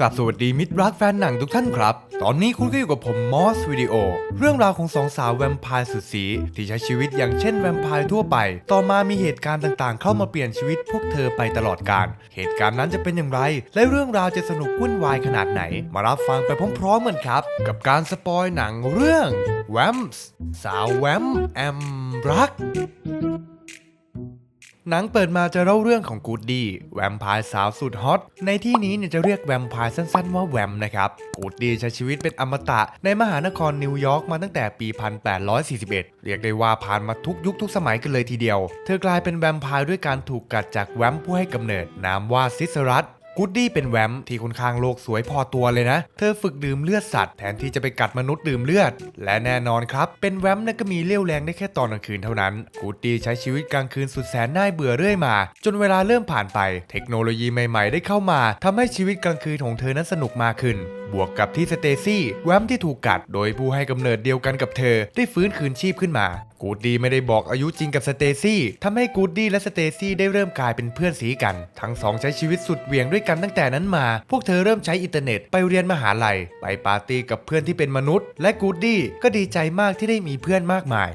กลับสวัสดีมิตรรักแฟนหนังทุกท่านครับ ตอนนี้คุณก็อยู่กับผมมอสวิดีโอ เรื่องราวของสองสาวแวมไพร์สุดสี ที่ใช้ชีวิตอย่างเช่นแวมไพร์ทั่วไป ต่อมามีเหตุการณ์ต่างๆ เข้ามาเปลี่ยนชีวิตพวกเธอไปตลอดกาลเหตุการณ์นั้นจะเป็นอย่างไร และเรื่องราวจะสนุกวุ่นวายขนาดไหน มารับฟังไปพร้อมๆกันครับ กับการสปอยหนังเรื่องแวมส์สาวแวมแอมรัก หนังเปิดมาจะเล่าเรื่องของกูดดี้แวมไพร์สาวสุดฮอต ในที่นี้เนี่ยจะเรียกแวมไพร์สั้นๆว่าแวมนะครับ กูดดี้ใช้ชีวิตเป็นอมตะในมหานครนิวยอร์กมาตั้งแต่ปี 1841 เรียกได้ว่าผ่านมาทุกยุคทุกสมัยกันเลยทีเดียว เธอกลายเป็นแวมไพร์ด้วยการถูกกัดจากแวมผู้ให้กำเนิดนามว่าซิสรัส กูดดี้เป็นแวมที่ค่อนข้างโลกสวยพอตัวเลยนะ เธอฝึกดื่มเลือดสัตว์แทนที่จะไปกัดมนุษย์ดื่มเลือด และแน่นอนครับ เป็นแวมนั่นก็มีเลี้ยวแรงได้แค่ตอนกลางคืนเท่านั้น กูดดี้ใช้ชีวิตกลางคืนสุดแสนน่าเบื่อเรื่อยมา จนเวลาเริ่มผ่านไป เทคโนโลยีใหม่ ๆ ได้เข้ามาทำให้ชีวิตกลางคืนของเธอนั้นสนุกมากขึ้นบวกกับที่สเตซี่แวมที่ถูกกัดโดยผู้ให้กำเนิดเดียวกันกับเธอ ได้ฟื้นคืนชีพขึ้นมา กูดดี้ไม่ได้บอกอายุจริงกับสเตซี่ทำให้กูดดี้และสเตซี่ได้เริ่มกลายเป็นเพื่อนสีกัน ทั้งสองใช้ชีวิตสุดเหวี่ยงด้วยกันตั้งแต่นั้นมา พวกเธอเริ่มใช้อินเทอร์เน็ตไปเรียนมหาลัย ไปปาร์ตี้กับเพื่อนที่เป็นมนุษย์ และกูดดี้ก็ดีใจมากที่ได้มีเพื่อนมากมาย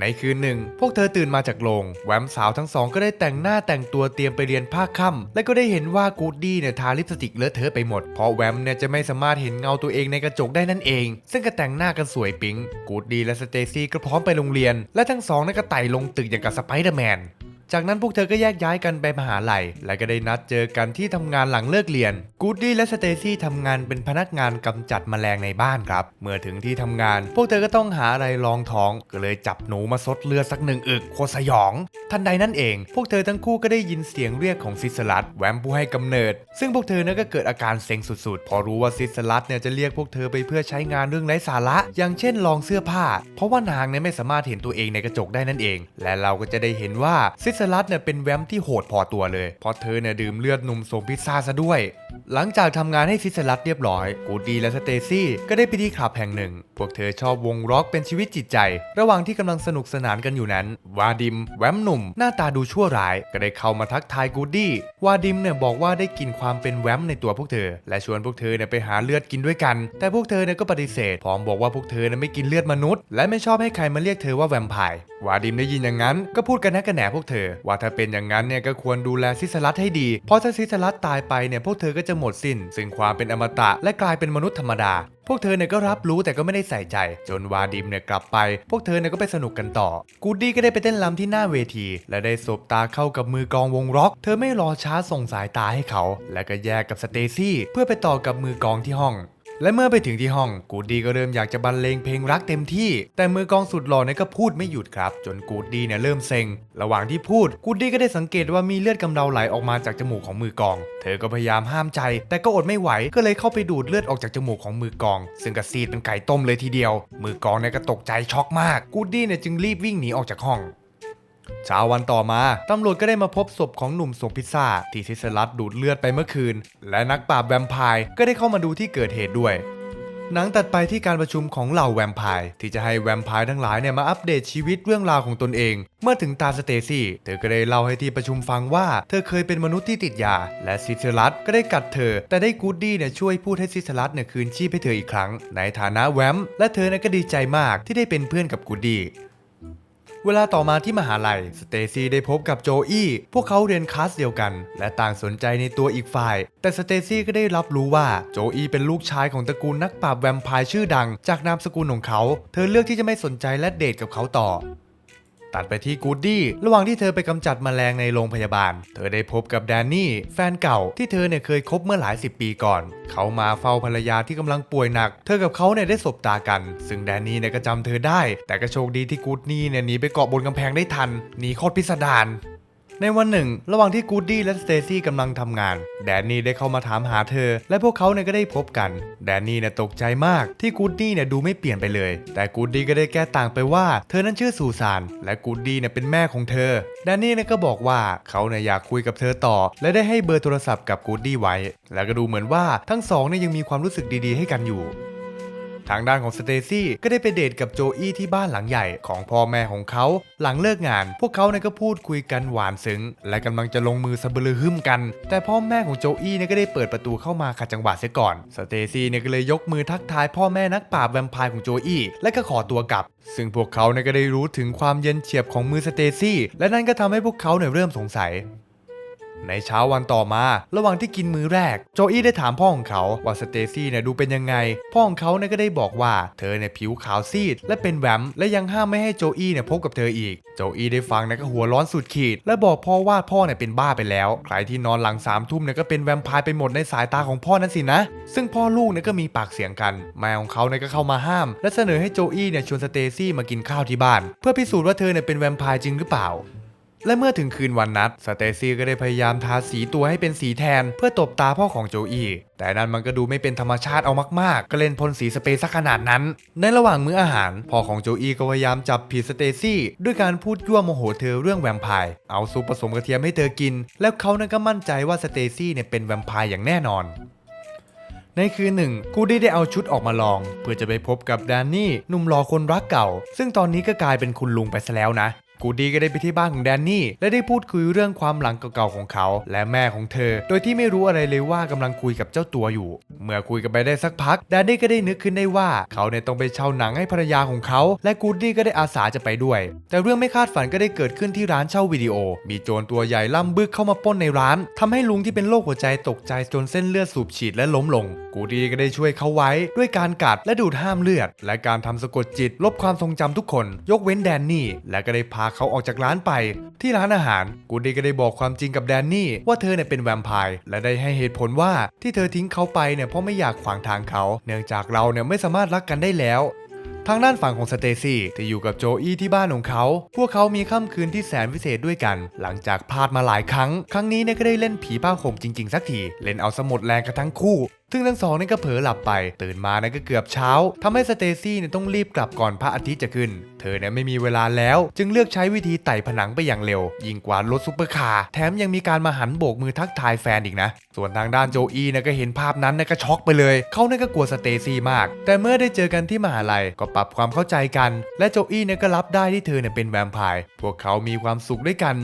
ในคืนหนึ่ง พวกเธอตื่นมาจากโรงแวมสาวทั้งสองก็ได้แต่งหน้าแต่งตัวเตรียมไปเรียนภาคค่ำและก็ได้เห็นว่ากูดดี้เนี่ยทาลิปสติกเลอะเทอะไปหมด เพราะแวมเนี่ยจะไม่สามารถเห็นเงาตัวเองในกระจกได้นั่นเอง ซึ่งก็แต่งหน้ากันสวยปิ๊งกูดดี้และสเตซี่ก็พร้อมไปโรงเรียน และทั้งสองนั่นก็ไต่ลงตึกอย่างกับสไปเดอร์แมน จากนั้นพวกเธอก็แยกย้ายกันไปมหาลัย และก็ได้นัดเจอกันที่ทำงานหลังเลิกเรียน กูดดี้และสเตซี่ทำงานเป็นพนักงานกำจัดแมลงในบ้านครับ เมื่อถึงที่ทำงาน พวกเธอก็ต้องหาอะไรรองท้อง ก็เลยจับหนูมาซดเลือดสักหนึ่งอึกโคสยอง ทันใดนั้นเอง พวกเธอทั้งคู่ก็ได้ยินเสียงเรียกของซิสลัดแวมผู้ให้กำเนิด ซึ่งพวกเธอนั้นก็เกิดอาการเซ็งสุดๆ พอรู้ว่าซิสลัดเนี่ยจะเรียกพวกเธอไปเพื่อใช้งานเรื่องไร้สาระ อย่างเช่นลองเสื้อผ้า เพราะว่านางเนี่ยไม่สามารถเห็นตัวเองในกระจกได้นั่นเอง และเราก็จะได้เห็นว่าซิสลัดเนี่ยเป็นแวมที่โหดพอตัวเลย เพราะเธอเนี่ยดื่มเลือดหนุ่มส่งพิซซ่าซะด้วย หลังจากทำงานให้ซิสลัดเรียบร้อย กูดีและสเตซี่ก็ได้ไปที่คลับแห่งหนึ่ง พวกเธอชอบวงร็อกเป็นชีวิตจิตใจ ระหว่างที่กำลังสนุกสนานกันอยู่นั้น วาดิม แวมหนุ่ม หน้าตาดูชั่วร้าย ก็ได้เข้ามาทักทายกูดี้วาดิมเนี่ยบอกว่าได้กลินความเป็นแวมในตัวพวกเธอ และชวนพวกเธอเนี่ยไปหาเลือดกินด้วยกัน แต่พวกเธอเนี่ยก็ปฏิเสธพร้อมบอกว่าพวกเธอเนี่ยไม่กินเลือดมนุษย์ และไม่ชอบให้ใครมาเรียกเธอว่าแวมไพร์วาดิมได้ยินอย่างนั้นก็พูดกันแนะกันแหนพวกเธอ ว่าถ้าเป็นอย่างนั้นเนี่ยก็ควรดูแลซิสลัดให้ดีเพราะถ้าซิสลัดตายไปเนี่ยพวกเธอก็จะหมดสิ้น ซึ่งความเป็นอมตะและกลายเป็นมนุษย์ธรรมดา พวกเธอเนี่ยก็รับรู้แต่ก็ไม่ได้ใส่ใจ จนวาดิมเนี่ยกลับไป พวกเธอเนี่ยก็ไปสนุกกันต่อ กูดดี้ก็ได้ไปเต้นรำที่หน้าเวที และได้สบตาเข้ากับมือกองวงร็อก เธอไม่รอช้าส่งสายตาให้เขา และก็แยกกับสเตซี่เพื่อไปต่อกับมือกองที่ห้อง และเมื่อไปถึงที่ห้องกูดดี้ก็เริ่มอยากจะบรรเลงเพลงรักเต็มที่ แต่มือกองสุดหล่อเนี่ยก็พูดไม่หยุดครับ จนกูดดี้เนี่ยเริ่มเซ็ง ระหว่างที่พูดกูดดี้ก็ได้สังเกตว่ามีเลือดกำเดาไหลออกมาจากจมูกของมือกอง เธอก็พยายามห้ามใจ แต่ก็อดไม่ไหวก็เลยเข้าไปดูดเลือดออกจากจมูกของมือกอง ซึ่งกระซีดเป็นไก่ต้มเลยทีเดียว มือกองเนี่ยก็ตกใจช็อกมากกูดดี้เนี่ยจึงรีบวิ่งหนีออกจากห้อง เช้าวันต่อมา ตำรวจก็ได้มาพบศพของหนุ่มส่งพิซซ่า ที่ซิสลัดดูดเลือดไปเมื่อคืน และนักปราบแวมไพร์ก็ได้เข้ามาดูที่เกิดเหตุด้วยหนังตัดไปที่การประชุมของเหล่าแวมไพร์ที่จะให้แวมไพร์ทั้งหลายเนี่ยมาอัปเดตชีวิตเรื่องราวของตนเอง เมื่อถึงตาสเตซี่เธอก็ได้เล่าให้ที่ประชุมฟังว่า เธอเคยเป็นมนุษย์ที่ติดยา และซิสลัดก็ได้กัดเธอ แต่ได้กูดดี้เนี่ยช่วยพูดให้ซิสลัดเนี่ยคืนชีพให้เธออีกครั้ง ในฐานะแวมและเธอเนี่ยก็ดีใจมากที่ได้เป็นเพื่อนกับกูดดี้ เวลาต่อมาที่มหาลัย สเตซี่ได้พบกับโจอี้ พวกเขาเรียนคลาสเดียวกัน และต่างสนใจในตัวอีกฝ่าย แต่สเตซี่ก็ได้รับรู้ว่าโจอี้เป็นลูกชายของตระกูลนักปราบแวมไพร์ชื่อดัง จากนามสกุลของเขา เธอเลือกที่จะไม่สนใจและเดทกับเขาต่อ ตัดไปที่กูดดี้ระหว่างที่เธอไปกำจัดแมลงในโรงพยาบาล เธอได้พบกับแดนนี่ แฟนเก่าที่เธอเนี่ยเคยคบเมื่อหลายสิบปีก่อน เขามาเฝ้าภรรยาที่กำลังป่วยหนัก เธอกับเขาเนี่ยได้สบตากัน ซึ่งแดนนี่เนี่ยก็จำเธอได้ แต่ก็โชคดีที่กูดนี่เนี่ยหนีไปเกาะบนกำแพงได้ทันหนีโคตรพิสดาร ในวันหนึ่ง ระหว่างที่กูดดี้และสเตซี่กำลังทำงาน แดนนี่ได้เข้ามาถามหาเธอ และพวกเขาเนี่ยก็ได้พบกัน แดนนี่เนี่ยตกใจมากที่กูดดี้เนี่ยดูไม่เปลี่ยนไปเลย แต่กูดดี้ก็ได้แก้ต่างไปว่า เธอนั้นชื่อซูซาน และกูดดี้เนี่ยเป็นแม่ของเธอ แดนนี่เนี่ยก็บอกว่าเขาเนี่ยอยากคุยกับเธอต่อ และได้ให้เบอร์โทรศัพท์กับกูดดี้ไว้ แล้วก็ดูเหมือนว่าทั้งสองเนี่ยยังมีความรู้สึกดีๆ ให้กันอยู่ ทางด้านของสเตซี่ก็ได้ไปเดทกับโจอี้ที่บ้านหลังใหญ่ของพ่อแม่ของเขา หลังเลิกงาน พวกเขาเนี่ยก็พูดคุยกันหวานซึ้ง และกำลังจะลงมือสะบลือหึ่มกัน แต่พ่อแม่ของโจอี้เนี่ยก็ได้เปิดประตูเข้ามาขัดจังหวะเสียก่อน สเตซี่เนี่ยก็เลยยกมือทักทายพ่อแม่นักปราบแวมไพร์ของโจอี้และก็ขอตัวกลับ ซึ่งพวกเขาเนี่ยก็ได้รู้ถึงความเย็นเฉียบของมือสเตซี่และนั่นก็ทำให้พวกเขาเนี่ยเริ่มสงสัย ในเช้าวันต่อมา ระหว่างที่กินมื้อแรก โจอี้ได้ถามพ่อของเขาว่าสเตซี่เนี่ยดูเป็นยังไง พ่อของเขาเนี่ยก็ได้บอกว่าเธอเนี่ยผิวขาวซีด และเป็นแวมและยังห้ามไม่ให้โจอี้เนี่ยพบกับเธออีก โจอี้ได้ฟังนะก็หัวร้อนสุดขีด และบอกพ่อว่าพ่อเนี่ยเป็นบ้าไปแล้ว ใครที่นอนหลังสามทุ่มเนี่ยก็เป็นแวมไพร์ไปหมดในสายตาของพ่อนั่นสินะ ซึ่งพ่อลูกเนี่ยก็มีปากเสียงกัน แม่ของเขาเนี่ยก็เข้ามาห้าม และเสนอให้โจอี้เนี่ยชวนสเตซี่มากินข้าวที่บ้าน เพื่อพิสูจน์ว่าเธอเนี่ยเป็นแวมไพร์จริงหรือเปล่า และเมื่อถึงคืนวันนัดสเตซี่ก็ได้พยายามทาสีตัวให้เป็นสีแทน เพื่อตบตาพ่อของโจอี้แต่นั้นมันก็ดูไม่เป็นธรรมชาติเอามากๆ ก็เล่นพ่นสีสเปรย์ซะขนาดนั้น ในระหว่างมื้ออาหาร พ่อของโจอี้ก็พยายามจับผิดสเตซี่ด้วยการพูดยั่วโมโหเธอเรื่องแวมไพร์เอาซุปผสมกระเทียมให้เธอกิน แล้วเขานั้นก็มั่นใจว่าสเตซี่เนี่ยเป็นแวมไพร์อย่างแน่นอนในคืนหนึ่งกูดี้ได้เอาชุดออกมาลอง เพื่อจะไปพบกับแดนนี่หนุ่มหล่อคนรักเก่า ซึ่งตอนนี้ก็กลายเป็นคุณลุงไปซะแล้วนะ กูดี้ก็ได้ไปที่บ้านของแดนนี่ และได้พูดคุยเรื่องความหลังเก่าๆของเขา และแม่ของเธอ โดยที่ไม่รู้อะไรเลยว่ากำลังคุยกับเจ้าตัวอยู่ เมื่อคุยกันไปได้สักพักแดนนี่ก็ได้นึกขึ้นได้ว่าเขาเนี่ยต้องไปเช่าหนังให้ภรรยาของเขา และกูดี้ก็ได้อาสาจะไปด้วย แต่เรื่องไม่คาดฝันก็ได้เกิดขึ้นที่ร้านเช่าวิดีโอ มีโจรตัวใหญ่ล่ำบึกเข้ามาป้นในร้านทำให้ลุงที่เป็นโรคหัวใจตกใจจนเส้นเลือดสูบฉีดและล้มลง กูดี้ก็ได้ช่วยเขาไว้ด้วยการกัดและดูดห้ามเลือด และการทำสะกดจิตลบความทรงจำทุกคน ยกเว้นแดนนี่ และก็ได้พาเขาออกจากร้านไป ที่ร้านอาหารกูดี้ก็ได้บอกความจริงกับแดนนี่ว่าเธอเนี่ยเป็นแวมไพร์และได้ให้เหตุผลว่าที่เธอทิ้งเขาไปเนี่ยเพราะไม่อยากขวางทางเขา เนื่องจากเราเนี่ยไม่สามารถรักกันได้แล้วทางด้านฝั่งของสเตซี่ที่อยู่กับโจอี้ที่บ้านของเขา พวกเขามีค่ำคืนที่แสนวิเศษด้วยกัน หลังจากพลาดมาหลายครั้ง ครั้งนี้เนี่ยก็ได้เล่นผีผ้าห่มจริงๆ สักที เล่นเอาสมุดแรงกันทั้งคู่ ซึ่งทั้งสองนี่ก็เผลอหลับไป ตื่นมานี่ยก็เกือบเช้าทำให้สเตซี่เนี่ยต้องรีบกลับก่อนพระอาทิตย์จะขึ้น เธอเนี่ยไม่มีเวลาแล้ว จึงเลือกใช้วิธีไต่ผนังไปอย่างเร็ว ยิ่งกว่ารถซุปเปอร์คาร์แถมยังมีการมาหันโบกมือทักทายแฟนอีกนะ ส่วนทางด้านโจอี้เนี่ยก็เห็นภาพนั้นเนี่ยก็ช็อกไปเลยเขาเนี่ยก็กลัวสเตซี่มาก แต่เมื่อได้เจอกันที่มหาลัยก็ปรับความเข้าใจกัน และโจอี้เนี่ยก็รับได้ที่เธอเนี่ยเป็นแวมไพร์พวกเขามีความสุขด้วยกัน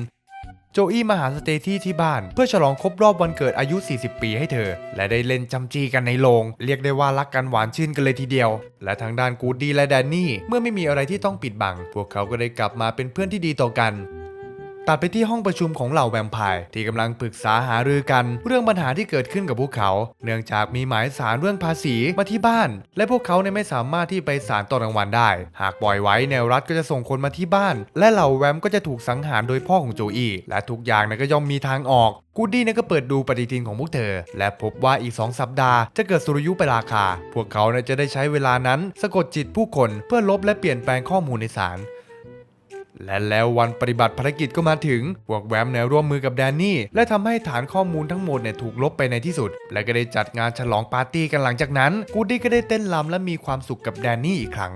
โจอี้มาหาสเตที่ที่บ้าน เพื่อฉลองครบรอบวันเกิดอายุ 40 ปีให้เธอ และได้เล่นจำจีกันในโรง เรียกได้ว่ารักกันหวานชื่นกันเลยทีเดียว และทางด้านกูดดี้และแดนนี่ เมื่อไม่มีอะไรที่ต้องปิดบัง พวกเขาก็ได้กลับมาเป็นเพื่อนที่ดีต่อกัน ตัดไปที่ห้องประชุมของเหล่าแวมไพร์ที่กำลังปรึกษาหารือกัน เรื่องปัญหาที่เกิดขึ้นกับพวกเขา เนื่องจากมีหมายสารเรื่องภาษีมาที่บ้าน และพวกเขาเนี่ยไม่สามารถที่ไปศาลตอนกลางวันได้ หากปล่อยไว้แนวรัฐก็จะส่งคนมาที่บ้าน และเหล่าแวมก็จะถูกสังหารโดยพ่อของโจอี้และทุกอย่างเนี่ยก็ย่อมมีทางออกกูดดี้เนี่ยก็เปิดดูปฏิทินของพวกเธอ และพบว่าอีก 2 สัปดาห์จะเกิดสุริยุปราคา พวกเขาเนี่ยจะได้ใช้เวลานั้น สะกดจิตผู้คนเพื่อลบและเปลี่ยนแปลงข้อมูลในศาล และแล้ววันปฏิบัติภารกิจก็มาถึงพวกแวมเนี่ยร่วมมือกับแดนนี่ และทำให้ฐานข้อมูลทั้งหมดเนี่ยถูกลบไปในที่สุด และก็ได้จัดงานฉลองปาร์ตี้กันหลังจากนั้น กูดี้ก็ได้เต้นรำและมีความสุขกับแดนนี่อีกครั้ง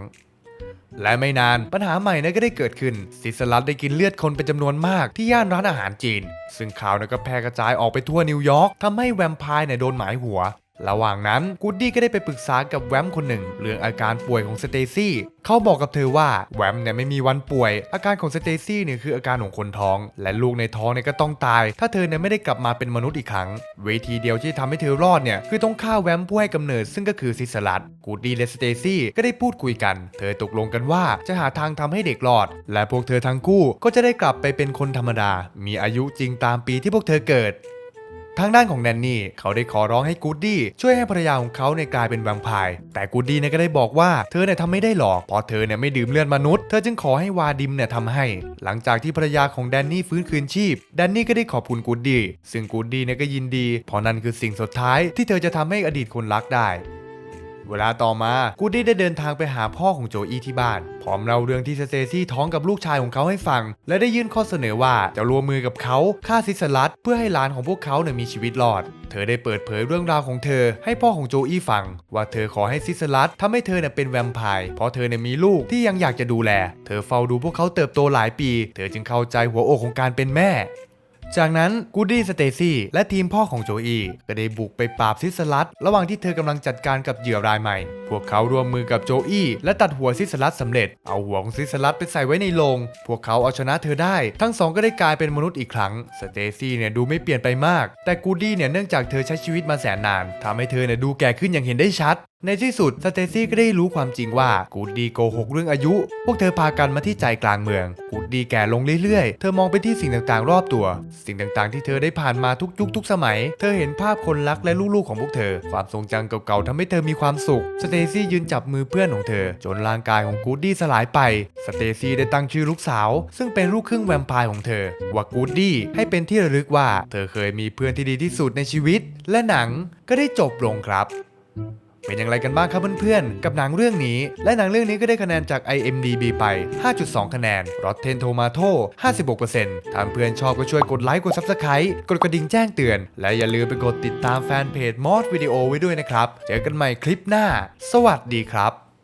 และไม่นานปัญหาใหม่เนี่ยก็ได้เกิดขึ้นซิสลัดได้กินเลือดคนเป็นจำนวนมากที่ย่านร้านอาหารจีน ซึ่งข่าวนี่ยก็แพร่กระจายออกไปทั่วนิวยอร์กทำให้แวมไพร์เนี่ยโดนหมายหัว ระหว่างนั้นกูดดี้ก็ได้ไปปรึกษากับแวมคนหนึ่ง เรื่องอาการป่วยของสเตซี่เขาบอกกับเธอว่าแวมเนี่ยไม่มีวันป่วย อาการของสเตซี่เนี่ยคืออาการของคนท้อง และลูกในท้องเนี่ยก็ต้องตาย ถ้าเธอเนี่ยไม่ได้กลับมาเป็นมนุษย์อีกครั้ง เวทีเดียวที่ทำให้เธอรอดเนี่ยคือต้องฆ่าแวมผู้ให้กำเนิดซึ่งก็คือซิสลัดกูดดี้และสเตซี่ก็ได้พูดคุยกัน เธอตกลงกันว่าจะหาทางทำให้เด็กรอด และพวกเธอทั้งคู่ก็จะได้กลับไปเป็นคนธรรมดา มีอายุจริงตามปีที่พวกเธอเกิด ทางด้านของแนนนี่เขาได้ขอร้องให้กูดดี้ช่วยให้ภรรยาของเขาในกลายเป็นแวมไพร์แต่กูดดี้เนี่ยก็ได้บอกว่าเธอเนี่ยทำไม่ได้หรอกเพราะเธอเนี่ยไม่ดื่มเลือดมนุษย์เธอจึงขอให้วาดิมเนี่ยทำให้ หลังจากที่ภรรยาของแดนนี่ฟื้นคืนชีพแดนนี่ก็ได้ขอบคุณกูดดี้ซึ่งกูดดี้เนี่ยก็ยินดีเพราะนั่นคือสิ่งสุดท้ายที่เธอจะทำให้อดีตคนรักได้ เวลาต่อมากูดี้ได้เดินทางไปหาพ่อของโจอี้ที่บ้าน พร้อมเล่าเรื่องที่สเตซี่ท้องกับลูกชายของเขาให้ฟัง และได้ยื่นข้อเสนอว่าจะรวมมือกับเขาฆ่าซิสลัดเพื่อให้หลานของพวกเขาเนี่ยมีชีวิตรอด เธอได้เปิดเผยเรื่องราวของเธอ ให้พ่อของโจอี้ฟัง ว่าเธอขอให้ซิสลัดทำให้เธอเนี่ยเป็นแวมไพร์เพราะเธอเนี่ยมีลูกที่ยังอยากจะดูแล เธอเฝ้าดูพวกเขาเติบโตหลายปี เธอจึงเข้าใจหัวอกของการเป็นแม่ จากนั้นกูดี้สเตซี่และทีมพ่อของโจอีก็ได้บุกไปปราบซิสลัดระหว่างที่เธอกำลังจัดการกับเหยื่อรายใหม่ พวกเขาร่วมมือกับโจอีและตัดหัวซิสลัดสำเร็จ เอาหัวของซิสลัดไปใส่ไว้ในโลง พวกเขาเอาชนะเธอได้ ทั้งสองก็ได้กลายเป็นมนุษย์อีกครั้ง สเตซี่เนี่ยดูไม่เปลี่ยนไปมาก แต่กูดดี้เนี่ยเนื่องจากเธอใช้ชีวิตมาแสนนานทำให้เธอเนี่ยดูแก่ขึ้นอย่างเห็นได้ชัด ในที่สุดสเตซี่ก็ได้รู้ความจริงว่ากูดดี้โกหกเรื่องอายุ พวกเธอพากันมาที่ใจกลางเมือง กูดดี้แก่ลงเรื่อยๆ เธอมองไปที่สิ่งต่างๆ รอบตัว สิ่งต่างๆ ที่เธอได้ผ่านมาทุกยุคทุกสมัย เธอเห็นภาพคนรักและลูกๆของพวกเธอ ความทรงจำเก่าๆทำให้เธอมีความสุข สเตซี่ยืนจับมือเพื่อนของเธอ จนร่างกายของกูดดี้สลายไป สเตซี่ได้ตั้งชื่อลูกสาว ซึ่งเป็นลูกครึ่งแวมไพร์ของเธอ ว่ากูดดี้ให้เป็นที่ระลึกว่า เธอเคยมีเพื่อนที่ดีที่สุดในชีวิต และหนังก็ได้จบลงครับ เป็นอย่างไรกันบ้างครับเพื่อนๆ กับหนังเรื่องนี้ และหนังเรื่องนี้ก็ได้คะแนนจาก IMDB ไป 5.2 คะแนน Rotten Tomato 56%ถ้าเพื่อนชอบก็ช่วยกดไลค์กด Subscribe กดกระดิ่งแจ้งเตือน และอย่าลืมไปกดติดตามแฟนเพจมอสวิดีโอไว้ด้วยนะครับ เจอกันใหม่คลิปหน้า สวัสดีครับ